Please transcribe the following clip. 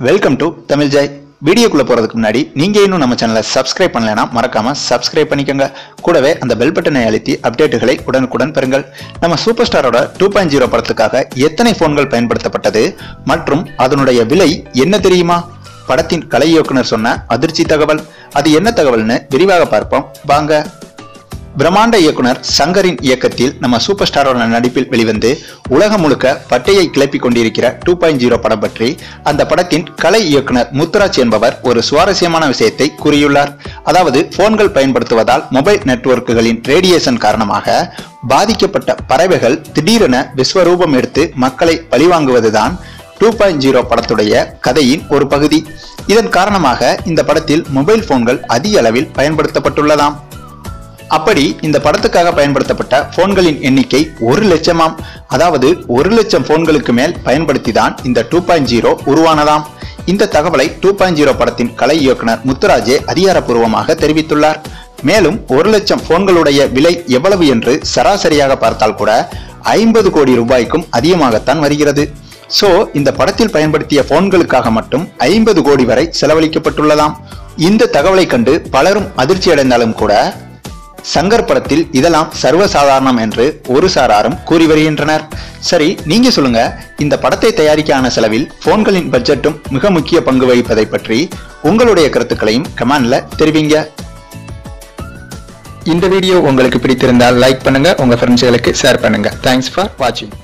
Welcome to Tamil Joy வீடியோக்குள்ள போறதுக்கு முன்னாடி நீங்க இன்னும் நம்ம சேனலை சப்ஸ்கிரைப் பண்ணலைன்னா மறக்காம சப்ஸ்கிரைப் பண்ணிக்கோங்க. கூடவே அந்த பெல் பட்டனை அழுத்தி அப்டேட்டுகளை உடனுக்குடன் பெறுங்கள். நம்ம சூப்பர் ஸ்டாரோட டூ பாயிண்ட் ஜீரோ படத்துக்காக எத்தனை போன்கள் பயன்படுத்தப்பட்டது மற்றும் அதனுடைய விலை என்ன தெரியுமா? படத்தின் கலை இயக்குனர் சொன்ன அதிர்ச்சி தகவல். அது என்ன தகவல்னு விரிவாக பார்ப்போம். வாங்க பிரம்மாண்ட இயக்குனர் சங்கரின் இயக்கத்தில் நம்ம சூப்பர் ஸ்டாரோட நடிப்பில் வெளிவந்து உலகம் முழுக்க பட்டையை கிளப்பி கொண்டிருக்கிற டூ பாயிண்ட் ஜீரோ படம் பற்றி அந்த படத்தின் கலை இயக்குனர் முத்துராஜ் என்பவர் ஒரு சுவாரஸ்யமான விஷயத்தை கூறியுள்ளார். அதாவது போன்கள் பயன்படுத்துவதால் மொபைல் நெட்வொர்க்குகளின் ரேடியேஷன் காரணமாக பாதிக்கப்பட்ட பறவைகள் திடீரென விஸ்வரூபம் எடுத்து மக்களை பழிவாங்குவதுதான் டூ பாயிண்ட் ஜீரோ படத்துடைய கதையின் ஒரு பகுதி. இதன் காரணமாக இந்த படத்தில் மொபைல் போன்கள் அதிக அளவில் பயன்படுத்தப்பட்டுள்ளதாம். அப்படி இந்த படத்துக்காக பயன்படுத்தப்பட்ட போன்களின் எண்ணிக்கை ஒரு லட்சமாம். அதாவது ஒரு லட்சம் போன்களுக்கு மேல் பயன்படுத்தி தான் இந்த டூ பாயிண்ட் ஜீரோ உருவானதாம். இந்த தகவலை டூ பாயிண்ட் ஜீரோ படத்தின் கலை இயக்குனர் முத்துராஜே அதிகாரப்பூர்வமாக தெரிவித்துள்ளார். மேலும் ஒரு லட்சம் போன்களுடைய விலை எவ்வளவு என்று சராசரியாக பார்த்தால் கூட ஐம்பது கோடி ரூபாய்க்கும் அதிகமாகத்தான் வருகிறது. சோ இந்த படத்தில் பயன்படுத்திய போன்களுக்காக மட்டும் ஐம்பது கோடி வரை செலவழிக்கப்பட்டுள்ளதாம். இந்த தகவலை கண்டு பலரும் அதிர்ச்சி அடைந்தாலும் கூட சங்கர் படத்தில் இதெல்லாம் சர்வசாதாரணம் என்று ஒரு சாராரும் கூறி வருகின்றனர். சரி நீங்க சொல்லுங்க இந்த படத்தை தயாரிக்கான செலவில் போன்களின் பட்ஜெட்டும் மிக முக்கிய பங்கு வகிப்பதை பற்றி உங்களுடைய கருத்துக்களையும் கமெண்ட்ல தெரிவிங்க. இந்த வீடியோ உங்களுக்கு பிடித்திருந்தால் லைக் பண்ணுங்க உங்க ஃப்ரெண்ட்ஸ்களுக்கு ஷேர் பண்ணுங்க. தேங்க்ஸ் ஃபார் வாட்சிங்